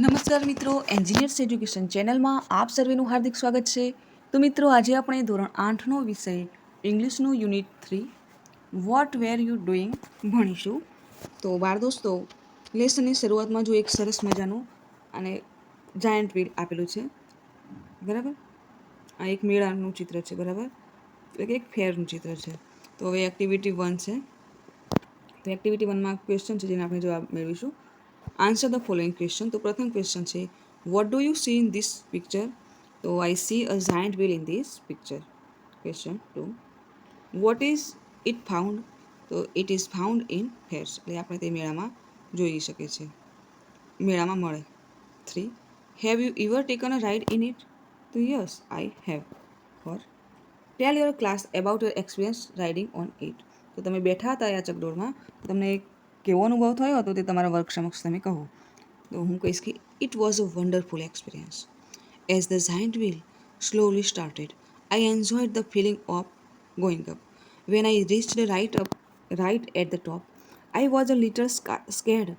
નમસ્કાર મિત્રો engineers education ચેનલમાં આપ સર્વેનું હાર્દિક સ્વાગત છે તો મિત્રો આજે આપણે ધોરણ આઠનો વિષય ઇંગ્લિશનું unit three what were you doing ભણીશું તો બાર દોસ્તો લેસનની શરૂઆતમાં જો એક સરસ મજાનું અને જાયન્ટ વીડ આપેલું છે બરાબર આ એક મેળાનું ચિત્ર છે બરાબર એક ફેરનું ચિત્ર છે તો હવે એક્ટિવિટી વન છે તો એક્ટિવિટી વનમાં ક્વેશ્ચન છે જેને આપણે જવાબ મેળવીશું આન્સર ધ following ક્વેશ્ચન તો પ્રથમ ક્વેશ્ચન છે what do you see in this picture તો I see a giant wheel in this picture question two what is it found તો it is found in fairs એટલે આપણે તે મેળામાં જોઈ શકીએ છીએ મેળામાં મળે three have you ever taken a ride in it તો yes I have four tell your class about your experience riding on it તો તમે બેઠા હતા આ ચકડોળમાં તમને એક કેવો અનુભવ થયો હતો તે તમારા વર્ગ સમક્ષ તમે કહો તો હું કહીશ કે it was a wonderful experience as the giant wheel slowly started. I enjoyed the feeling of going up. When I reached right up, right at the top, I was a little scared.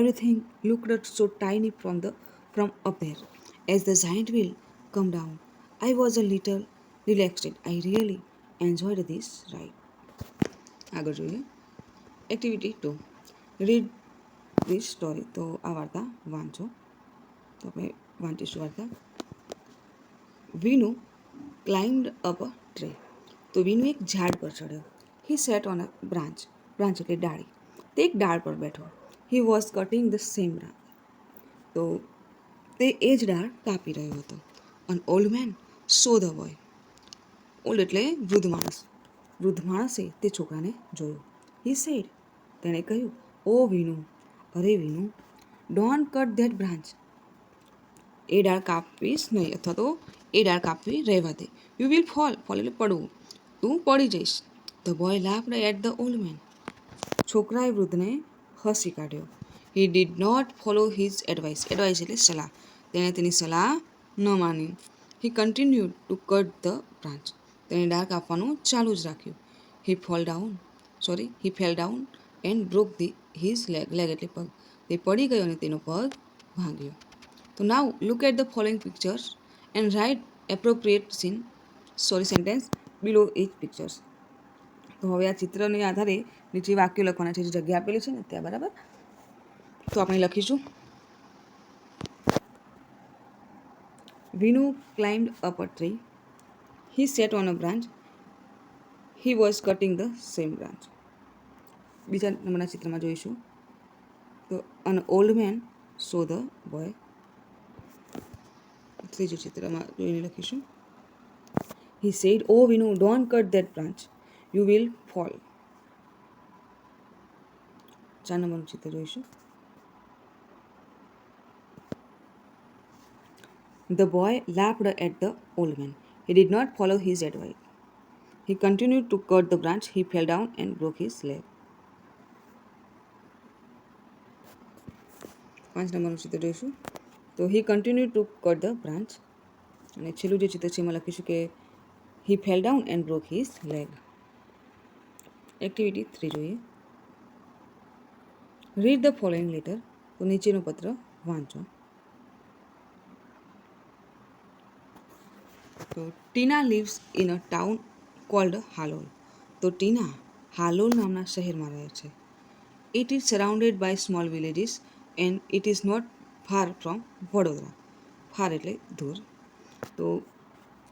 Everything looked so tiny from the from up there. As the giant wheel come down, I was a little relaxed. I really enjoyed this ride. આગળ જોઈએ activity two read this story તો આ વાર્તા વાંચો તો આપણે વાંચીશું વાર્તા Vinu climbed up a tree તો વિનુ એક ઝાડ પર ચડ્યો he sat on a branch branch એટલે ડાળી તે એક ડાળ પર બેઠો he was cutting the same branch તો તે એ જ ડાળ કાપી રહ્યો હતો અને old man saw the boy old એટલે વૃદ્ધ માણસ વૃદ્ધ માણસે તે છોકરાને જોયો હી સેડ તેણે કહ્યું ઓ વિનુ અરે Vinu don't cut that branch એ ડાળ કાપીશ નહીં અથવા તો એ ડાળ કાપવી રહેવા દે યુ વિલ ફોલ ફોલ એટલે પડવું તું પડી જઈશ the boy laughed at the old man છોકરાએ વૃદ્ધને હસી કાઢ્યો he did not follow his advice advice એટલે સલાહ તેણે તેની સલાહ ન માની he continue to cut the branch તેણે ડાળ કાપવાનું ચાલુ જ રાખ્યું he fall down sorry he fell down and broke the his leg leg એટલે પગ તે પડી ગયો અને તેનો પગ ભાંગ્યો તો now look at the following pictures and write appropriate scene sorry sentence below each pictures તો હવે આ ચિત્રને આધારે નીચે વાક્યો લખવાના છે જે જગ્યા આપેલી છે ને ત્યાં બરાબર તો આપણે લખીશું Vinu climbed up a tree he sat on a branch he was cutting the same branch બીજા નંબરના ચિત્રમાં જોઈશું તો an old man saw the boy ત્રીજું ચિત્રમાં જોઈને લખીશું he said oh Vinu don't cut that branch you will fall ચાર નંબરનું ચિત્ર જોઈશું The boy laughed at the old man. He did not follow his advice. He continued to cut the branch. He fell down and broke his leg. પાંચ નંબરનું ચિત્ર જોઈશું તો he continue to cut the branch અને છેલ્લું જે ચિત્ર છે એમાં લખીશું કે he fell down and broke his leg activity three જોઈએ રીડ ધ ફોલોઈંગ લેટર તો નીચેનો પત્ર વાંચો તો Tina lives in a town called Halol તો ટીના હાલોલ નામના શહેરમાં રહે છે it is surrounded by small villages and it is not far from Vadodara far એટલે દૂર તો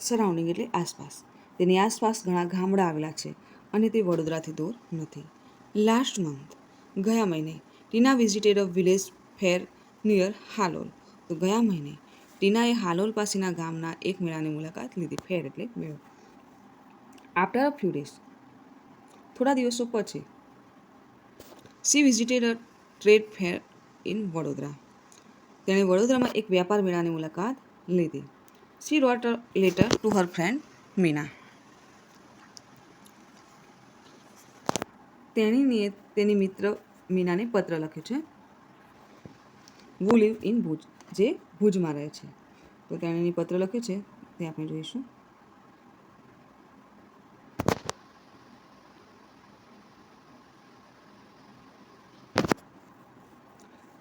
સરાઉન્ડિંગ એટલે આસપાસ તેની આસપાસ ઘણા ગામડા આવેલા છે અને તે વડોદરાથી દૂર નથી લાસ્ટ મંથ ગયા મહિને Tina visited a village fair near Halol તો ગયા મહિને ટીનાએ હાલોલ પાસેના ગામના એક મેળાની મુલાકાત લીધી ફેર એટલે મેળો આફ્ટર અ ફ્યુ ડેઝ થોડા દિવસો પછી she visited a trade fair in Vadodara તેણે વડોદરામાં એક વ્યાપાર મેળાની મુલાકાત લીધી she wrote letter to her friend Meena તેણીએ તેની મિત્ર મીનાને પત્ર લખ્યો છે વુ લીવ ઇન ભુજ જે ભુજમાં રહે છે તો તેણીને પત્ર લખ્યો છે તે આપણે જોઈશું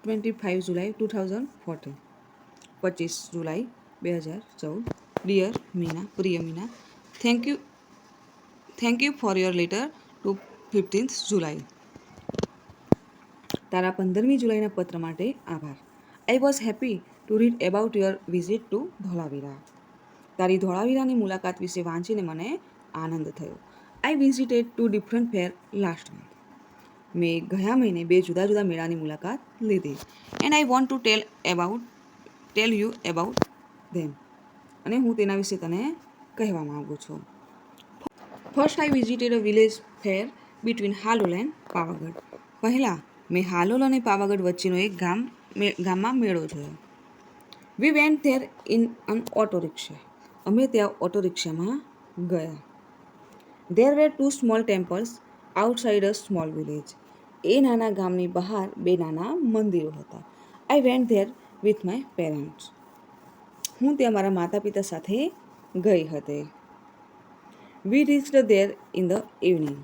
twenty five July two thousand fourteen પચીસ જુલાઈ બે હજાર ચૌદ ડિયર મીના પ્રિય Meena thank you thank you for your letter to fifteenth July તારા પંદરમી જુલાઈના પત્ર માટે આભાર I was happy to read about your visit to Dholavira તારી ધોળાવીરાની મુલાકાત વિશે વાંચીને મને આનંદ થયો I visited to different fair last month મેં ગયા મહિને બે જુદા જુદા મેળાની મુલાકાત લીધી and I want to tell about tell you about them અને હું તેના વિશે તને કહેવા માગું છું first I visited a village fair between Halol and Pavagadh પહેલાં મેં હાલોલ અને પાવાગઢ વચ્ચેનો એક ગામ ગામમાં મેળો જોયો we went there in an auto rickshaw અમે ત્યાં ઓટો રિક્ષામાં ગયા there were two small temples outside a small village એ નાના ગામની બહાર બે નાના મંદિરો હતા I went there with my parents હું ત્યાં મારા માતા પિતા સાથે ગઈ હતી we the there in the evening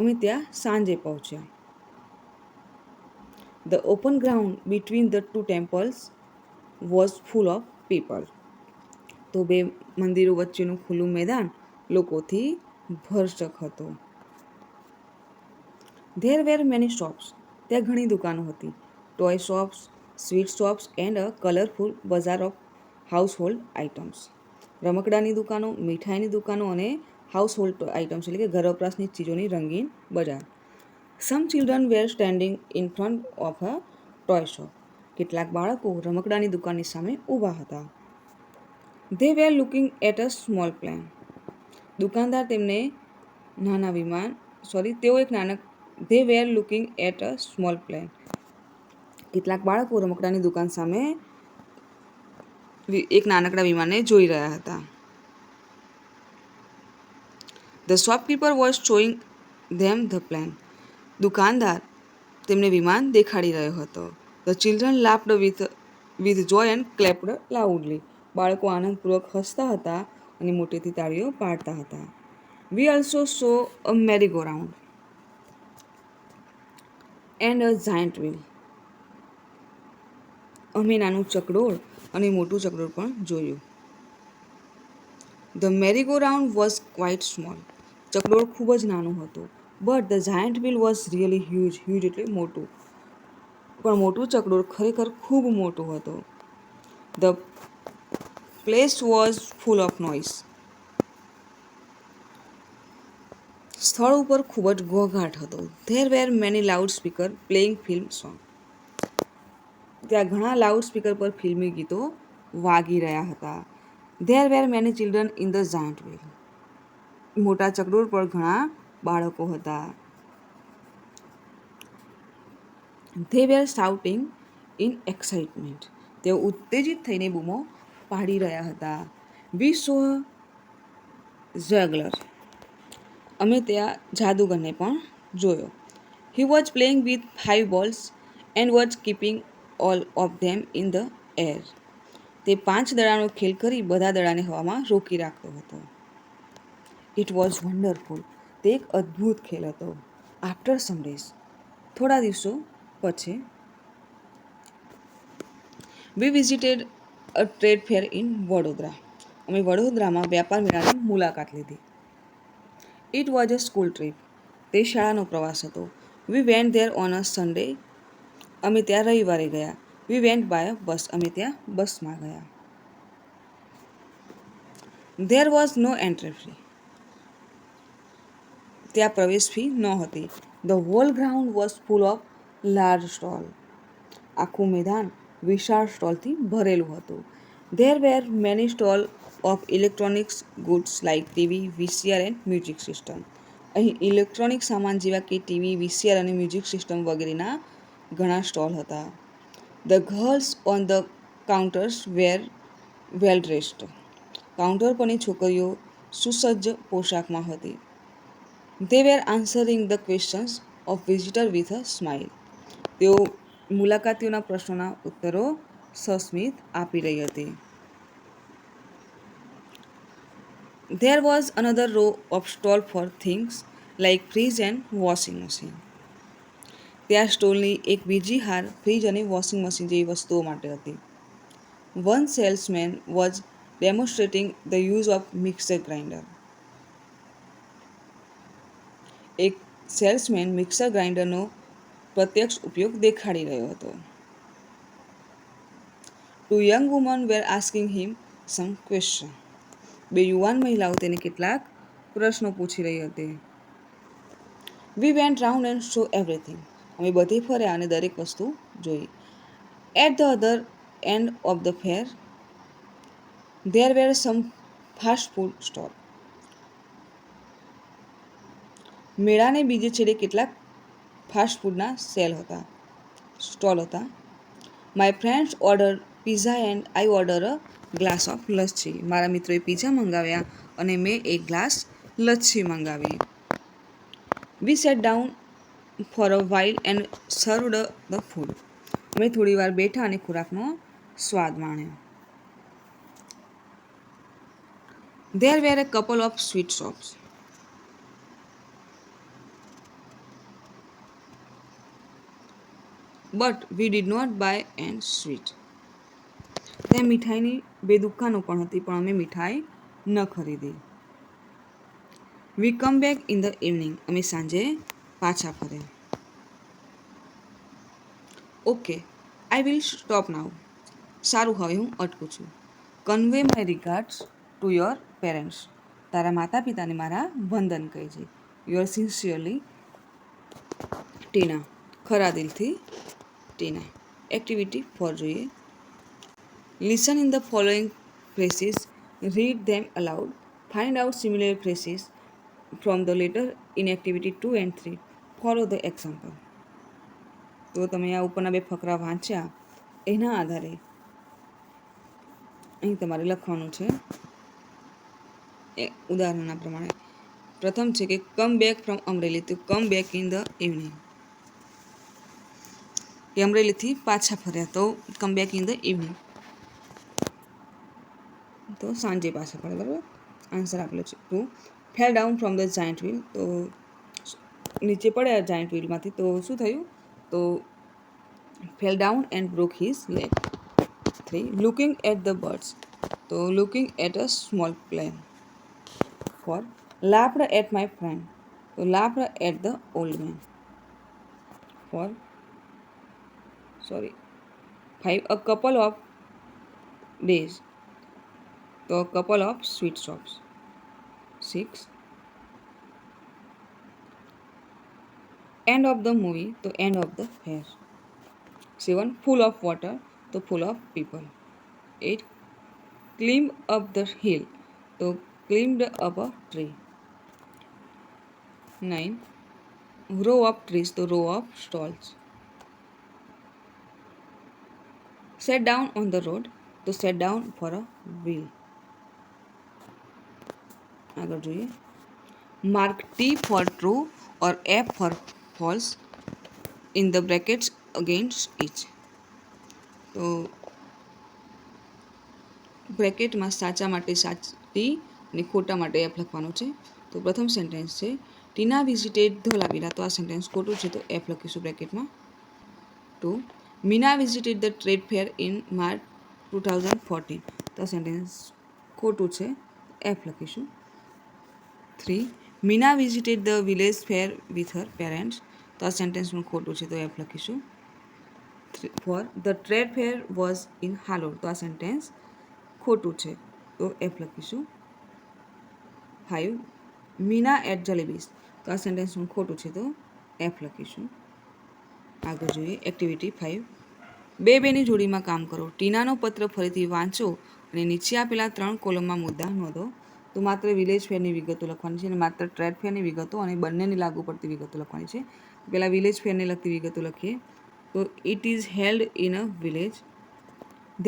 અમે ત્યાં સાંજે પહોંચ્યા the open ground between the two temples was full of people તો બે મંદિરો વચ્ચેનું ખુલ્લું મેદાન લોકોથી ભરચક હતું ધેર વેર મેની શોપ્સ ત્યાં ઘણી દુકાનો હતી toy shops sweet shops and a colourful bazaar of household items રમકડાની દુકાનો મીઠાઈની દુકાનો અને હાઉસહોલ્ડ આઇટમ્સ એટલે કે ઘર વપરાશની ચીજોની રંગીન બજાર some children were standing in front of a toy shop કેટલાક બાળકો રમકડાની દુકાનની સામે ઊભા હતા they were looking at a small plane દુકાનદાર તેમને નાના વિમાન સોરી તેઓ એક નાનક they were looking at a small plane કેટલાક બાળકો રમકડાની દુકાન સામે એક નાનકડા વિમાનને જોઈ રહ્યા હતા the shopkeeper was showing them the plane દુકાનદાર તેમને વિમાન દેખાડી રહ્યો હતો the children laughed with with joy and clapped loudly બાળકો આનંદપૂર્વક હસતા હતા અને મોટેથી તાળીઓ પાડતા હતા we also show a merry go round and a giant wheel અમે નાનું ચકડોળ અને મોટું ચકડોળ પણ જોયું the merry go round was quite small ચકડોળ ખૂબ જ નાનું હતું but the giant wheel was really huge huge એટલે મોટું પણ મોટું ચકડોળ ખરેખર ખૂબ મોટું હતું the place was full of noise સ્થળ ઉપર ખૂબ જ ઘોઘાટ હતો there were many loud speaker playing film song ત્યાં ઘણા લાઉડ સ્પીકર પર ફિલ્મી ગીતો વાગી રહ્યા હતા there were many children in the giant wheel મોટા ચકડોળ પર ઘણા બાળકો હતા they were shouting in excitement તેઓ ઉત્તેજિત થઈને બૂમો પાડી રહ્યા હતા વી સો ઝેગલર અમે ત્યાં જાદુગરને પણ જોયો he was playing with five balls and was keeping all of them in the air તે પાંચ દડાનો ખેલ કરી બધા દડાને હવામાં રોકી રાખતો હતો ઇટ વોઝ વન્ડરફુલ તે એક અદ્ભુત ખેલ હતો આફ્ટર સમરેશ થોડા દિવસો પછી we visited a trade fair in Vadodara અમે વડોદરામાં વ્યાપાર મેળાની મુલાકાત લીધી it was a school trip તે શાળાનો પ્રવાસ હતો we went there on a Sunday અમે ત્યાં રવિવારે ગયા વી વેન્ટ બાય બસ અમે ત્યાં બસમાં ગયા there was no entry fee ત્યાં પ્રવેશ ફી નહોતી the whole ground was full of large stall આખું મેદાન વિશાળ સ્ટોલથી ભરેલું હતું there were many stall of electronics goods like TV VCR and music system અહીં ઇલેક્ટ્રોનિક સામાન જેવા કે ટીવી વીસીઆર અને મ્યુઝિક સિસ્ટમ વગેરેના ઘણા સ્ટોલ હતા the girls on the counters were well dressed counter પરની છોકરીઓ સુસજ્જ પોશાકમાં હતી they were answering the questions of visitor with a smile તેઓ મુલાકાતીઓના પ્રશ્નોના ઉત્તરો સસ્મિત આપી રહી હતી There was another row of stalls for things like fridge and washing machine. ત્યાં સ્ટોલની એક બીજી હાર ફ્રીજ અને વોશિંગ મશીન જેવી વસ્તુઓ માટે હતી one salesman was demonstrating the use of mixer grinder એક સેલ્સમેન મિક્સર ગ્રાઇન્ડરનો પ્રત્યક્ષ ઉપયોગ દેખાડી રહ્યો હતો two young woman were asking him some question બે યુવાન મહિલાઓ તેને કેટલાક પ્રશ્નો પૂછી રહી હતી we went round and show everything અમે બધી ફર્યા અને દરેક વસ્તુ જોઈ at the other end of the fair there were some fast food stall મેળાને બીજે છેડે કેટલાક ફાસ્ટ ફૂડના સેલ હતા સ્ટોલ હતા my friends order pizza and I order a glass of lassi મારા મિત્રોએ પીઝા મંગાવ્યા અને મેં એક ગ્લાસ લસ્સી મંગાવી we sat down for a while and served the food અમે થોડી વાર બેઠા અને ખોરાકનો સ્વાદ માણ્યો there were a couple of sweet shops but we did not buy and sweet ત્યાં મીઠાઈની બે દુકાનો પણ હતી પણ અમે મીઠાઈ ન ખરીદી we come back in the evening અમે સાંજે પાછા ફર્યા okay I will stop now સારું હવે હું અટકું છું convey my regards to your parents તારા માતા પિતાને મારા વંદન કહેજે યોર સિન્સિયરલી ટીના ખરા દિલથી ટીના એક્ટિવિટી ફોર જોઈએ listen in the following phrases read them aloud find out similar phrases from the letter in activity two and three follow the example તો તમે આ ઉપરના બે ફકરા વાંચ્યા એના આધારે અહીં તમારે લખવાનું છે એ ઉદાહરણના પ્રમાણે પ્રથમ છે કે come back from Amreli to come back in the evening કે અમરેલીથી પાછા ફર્યા તો come back in the evening તો સાંજે પાસે પડે બરાબર આન્સર આપેલો છે two fell down from the giant wheel તો નીચે પડ્યા જાયન્ટ વ્હીલમાંથી તો શું થયું તો fell down and broke his leg three looking at the birds તો looking at a small plane four laughed at my friend તો laughed at the old man four sorry five a couple of days So couple of sweet shops. 6. End of the movie, the end of the fair. 7. Full of water, the full of people. 8. Climb up the hill, the climbed up a tree. 9. Row of trees, the row of stalls. Set down on the road, to set down for a wheel. આગળ જોઈએ mark T for true or F for false in the brackets against each તો બ્રેકેટમાં સાચા માટે સાચી અને ખોટા માટે એફ લખવાનું છે તો પ્રથમ સેન્ટેન્સ છે ટીના વિઝિટેડ ધોલાવીરા તો આ સેન્ટેન્સ ખોટું છે તો એફ લખીશું બ્રેકેટમાં two Meena visited the trade fair in March two thousand fourteen તો સેન્ટેન્સ ખોટું છે એફ લખીશું three Meena visited the village fair with her parents તો આ સેન્ટેન્સનું ખોટું છે તો એફ લખીશું three four the trade fair was in Halol તો આ સેન્ટેન્સ ખોટું છે તો એફ લખીશું ફાઇવ મીના એટ જલેબીસ તો આ સેન્ટેન્સનું ખોટું છે તો એફ લખીશું આગળ જોઈએ એક્ટિવિટી ફાઇવ બે બેની જોડીમાં કામ કરો ટીનાનો પત્ર ફરીથી વાંચો અને નીચે આપેલા ત્રણ કોલમમાં મુદ્દા નોંધો તો માત્ર વિલેજ ફેરની વિગતો લખવાની છે અને માત્ર ટ્રેડ ફેરની વિગતો અને બંનેની લાગુ પડતી વિગતો લખવાની છે પહેલાં વિલેજ ફેરને લગતી વિગતો લખીએ તો it is held in a village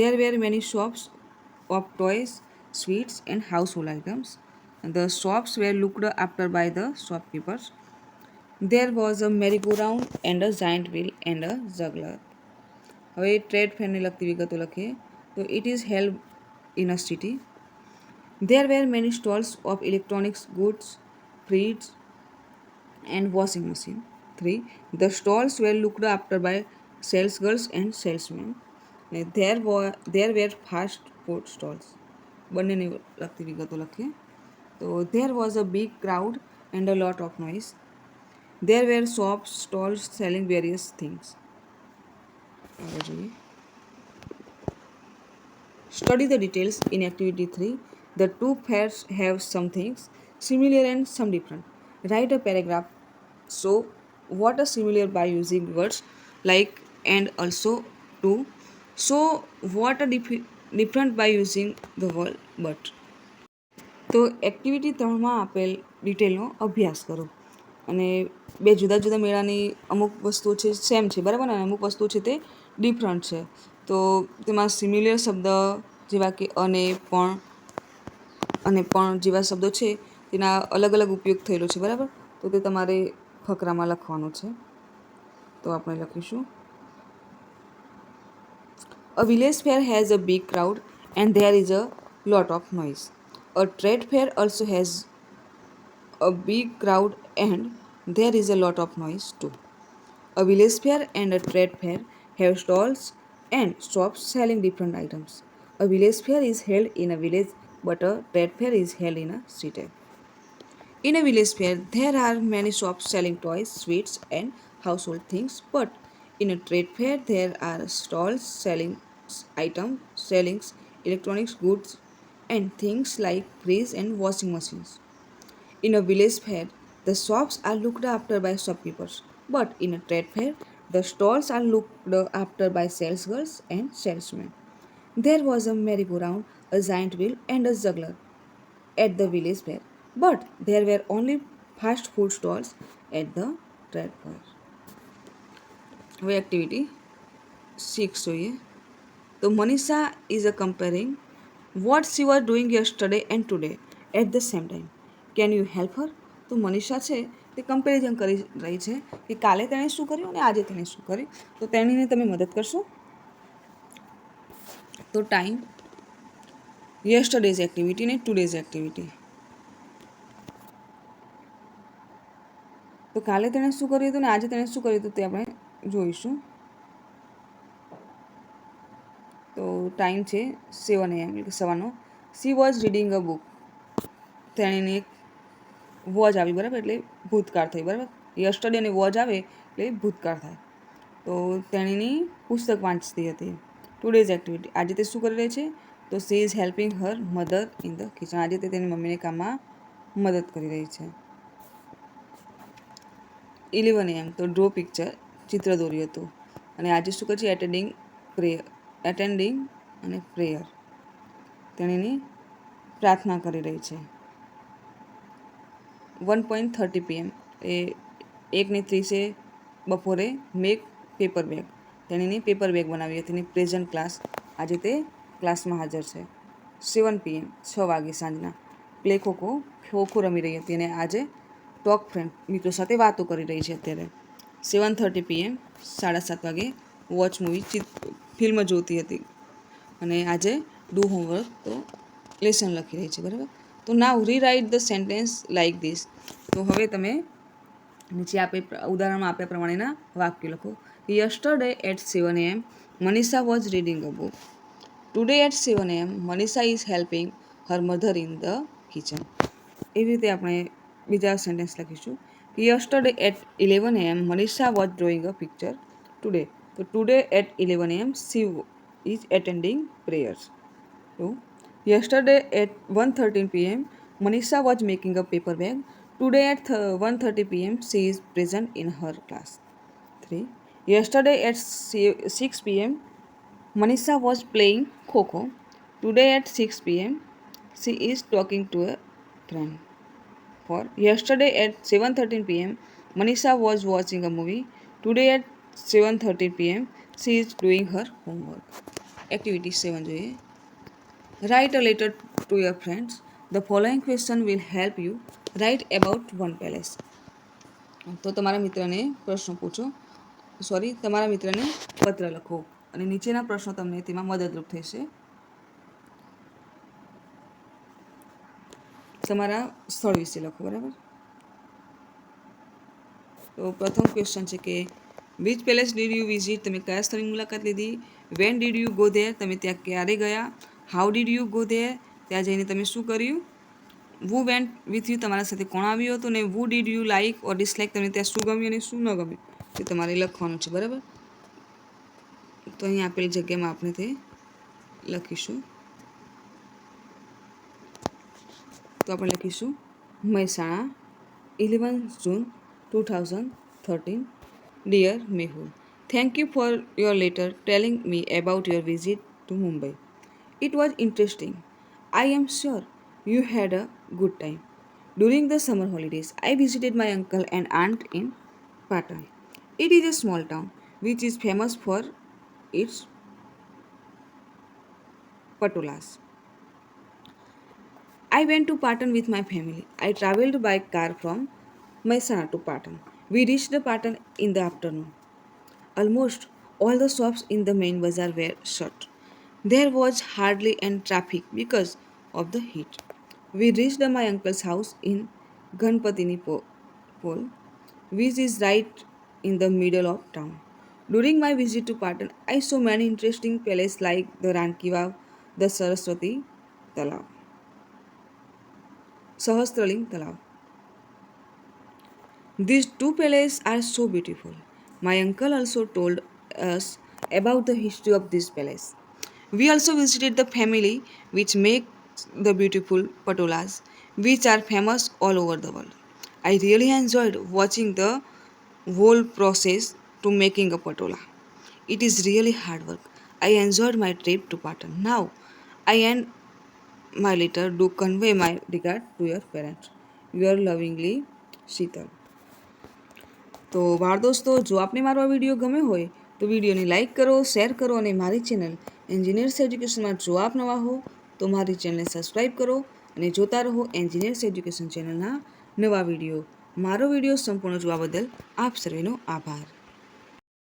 there were many shops of toys sweets and household items the shops were looked after by the shopkeepers there was a merry merry go round and a giant wheel and a juggler હવે trade ફેરને લગતી વિગતો લખીએ તો it is held in a city There were many stalls of electronics goods, fridge, and washing machine. 3. The stalls were looked after by salesgirls and salesmen. There were, there were fast food stalls. બંનેને લગતી વિગતો લખીએ તો there was a big crowd and a lot of noise there were shop stall selling various things study the The two pairs have some things similar and some different. Write a paragraph. So, what are similar by using words like and also to. So, what are dif- different by using the word but. તો activity ત્રણમાં આપેલ ડિટેલનો અભ્યાસ કરો અને બે જુદા જુદા મેળાની અમુક વસ્તુઓ છે સેમ છે બરાબર ને અમુક વસ્તુઓ છે તે ડિફરન્ટ છે તો તેમાં સિમિલર શબ્દ જેવા કે અને પણ અને પણ જેવા શબ્દો છે તેના અલગ અલગ ઉપયોગ થયેલો છે બરાબર તો તે તમારે ફકરામાં લખવાનું છે તો આપણે લખીશું a village fair has a big crowd and there is a lot of noise. A trade fair also has a big crowd and there is a lot of noise too. A village fair and a trade fair have stalls and shops selling different items. A village fair is held in a village but a pet fair is held in a city. In a village fair, there are many shops selling toys, sweets, and household things, but in a trade fair, there are stalls selling items, selling electronics goods, and things like fridges and washing machines. In a village fair, the shops are looked after by shopkeepers, but in a trade fair, the stalls are looked after by sales girls and salesmen. There was a merry-go-round a giant wheel and a juggler at the village fair, but there were only fast food stalls at the trade fair. હવે activity six જોઈએ તો Manisha is a comparing what she were doing yesterday and today at the same time can you help her તો મનીષા છે તે comparison કરી રહી છે કે કાલે તેણે શું કર્યું અને આજે તેણે શું કર્યું તો તેણીને તમે મદદ કરશો તો ટાઈમ yesterday's activity ને today's activity તો કાલે તેણે શું કર્યું હતું ને આજે તેણે શું કર્યું હતું તે આપણે જોઈશું તો ટાઈમ છે સેવન એમ એટલે સવારનો she was reading a book તેણીની એક વોજ આવી બરાબર એટલે ભૂતકાળ થઈ બરાબર યસ્ટરડે અને વોજ આવે એટલે ભૂતકાળ થાય તો તેણીની પુસ્તક વાંચતી હતી ટુડેઝ એક્ટિવિટી આજે તે શું કરી રહી છે તો she is helping her mother in the kitchen આજે રીતે તેની મમ્મીને કામમાં મદદ કરી રહી છે ઇલેવન એમ તો ડ્રો પિક્ચર ચિત્ર દોર્યું હતું અને આજે શું કર્યું એટેન્ડિંગ પ્રેયર એટેન્ડિંગ અને પ્રેયર તેણીની પ્રાર્થના કરી રહી છે વન પોઈન્ટ થર્ટી પીએમ એ એકને ત્રીસે બપોરે મેક પેપર બેગ તેણીની પેપર બેગ બનાવી હતી પ્રેઝન્ટ ક્લાસ આજે તે ક્લાસમાં હાજર છે સેવન પીએમ છ વાગે સાંજના પ્લે ખોખો રમી રહી હતી અને આજે ટોક ફ્રેન્ડ મિત્રો સાથે વાતો કરી રહી છે અત્યારે સેવન થર્ટી પીએમ સાડા સાત વાગે વોચ મૂવી ફિલ્મ જોતી હતી અને આજે ડુ હોમવર્ક તો લેસન લખી રહી છે બરાબર તો now rewrite the sentence like this તો હવે તમે નીચે આપે ઉદાહરણમાં આપ્યા પ્રમાણેના વાક્ય લખો yesterday at seven AM Manisha was reading a book today at seven AM Manisha is helping her mother in the kitchen એવી રીતે આપણે બીજા સેન્ટેન્સ લખીશું yesterday at eleven AM Manisha was drawing a picture today તો today at eleven AM Shiv is attending prayers two yesterday at one thirteen PM Manisha was making a paper bag today at one thirty PM she is present in her class three yesterday at six PM Manisha was playing Coco today at 6 pm. She is talking to a friend. For yesterday at 7:13 pm, Manisha was watching a movie. Today at 7:30 pm, she is doing her homework. Activity 7 જોઈએ Write a letter to your friends. The following question will help you write about one palace. તો તમારા મિત્રને પ્રશ્ન પૂછો sorry તમારા મિત્રને પત્ર લખો અને નીચેના પ્રશ્નો તમને તેમાં મદદરૂપ થશે તમારા સ્થળ વિશે લખો બરાબર તો પ્રથમ ક્વેશ્ચન છે કે which place did you visit તમે કયા સ્થળની મુલાકાત લીધી when did you go there તમે ત્યાં ક્યારે ગયા how did you go there ત્યાં જઈને તમે શું કર્યું વુ વેન્ટ વિથ યુ તમારા સાથે કોણ આવ્યું હતું ને what did you like or dislike તમને ત્યાં શું ગમ્યું અને શું ન ગમ્યું તે તમારે લખવાનું છે બરાબર તો અહીં આપેલ જગ્યામાં આપણે તે લખીશું તો આપણે લખીશું Mehsana eleven June two thousand thirteen dear Mehul thank you for your letter telling me about your visit to Mumbai it was interesting I am sure you had a good time during the summer holidays I visited my uncle and aunt in Patan it is a small town which is famous for its patolas. I went to Patan with my family. I traveled by car from Mysana to Patan. We reached Patan in the afternoon. Almost all the shops in the main bazaar were shut. There was hardly any traffic because of the heat. We reached my uncle's house in Ganpatini which is right in the middle of town. During my visit to Patan, I saw many interesting places like the Rankivav, the Saraswati Talav, Sahasraling Talav. These two palaces are so beautiful. My uncle also told us about the history of this palace. We also visited the family which makes the beautiful patolas, which are famous all over the world. I really enjoyed watching the whole process to making a patola. It is really hard work. I enjoyed my trip to Patan. Now, I and my letter do convey my regard to your parents. Your lovingly, Sheetal. તો બાળ દોસ્તો જો આપને મારો આ video ગમ્યો હોય તો વિડીયોને લાઇક કરો શેર કરો અને મારી ચેનલ એન્જિનિયર્સ એજ્યુકેશનમાં જો આપ નવા હો તો મારી ચેનલને સબસ્ક્રાઈબ કરો અને જોતા રહો એન્જિનિયર્સ એજ્યુકેશન ચેનલના નવા વિડીયો મારો વિડીયો સંપૂર્ણ જોવા બદલ આપ સર્વેનો આભાર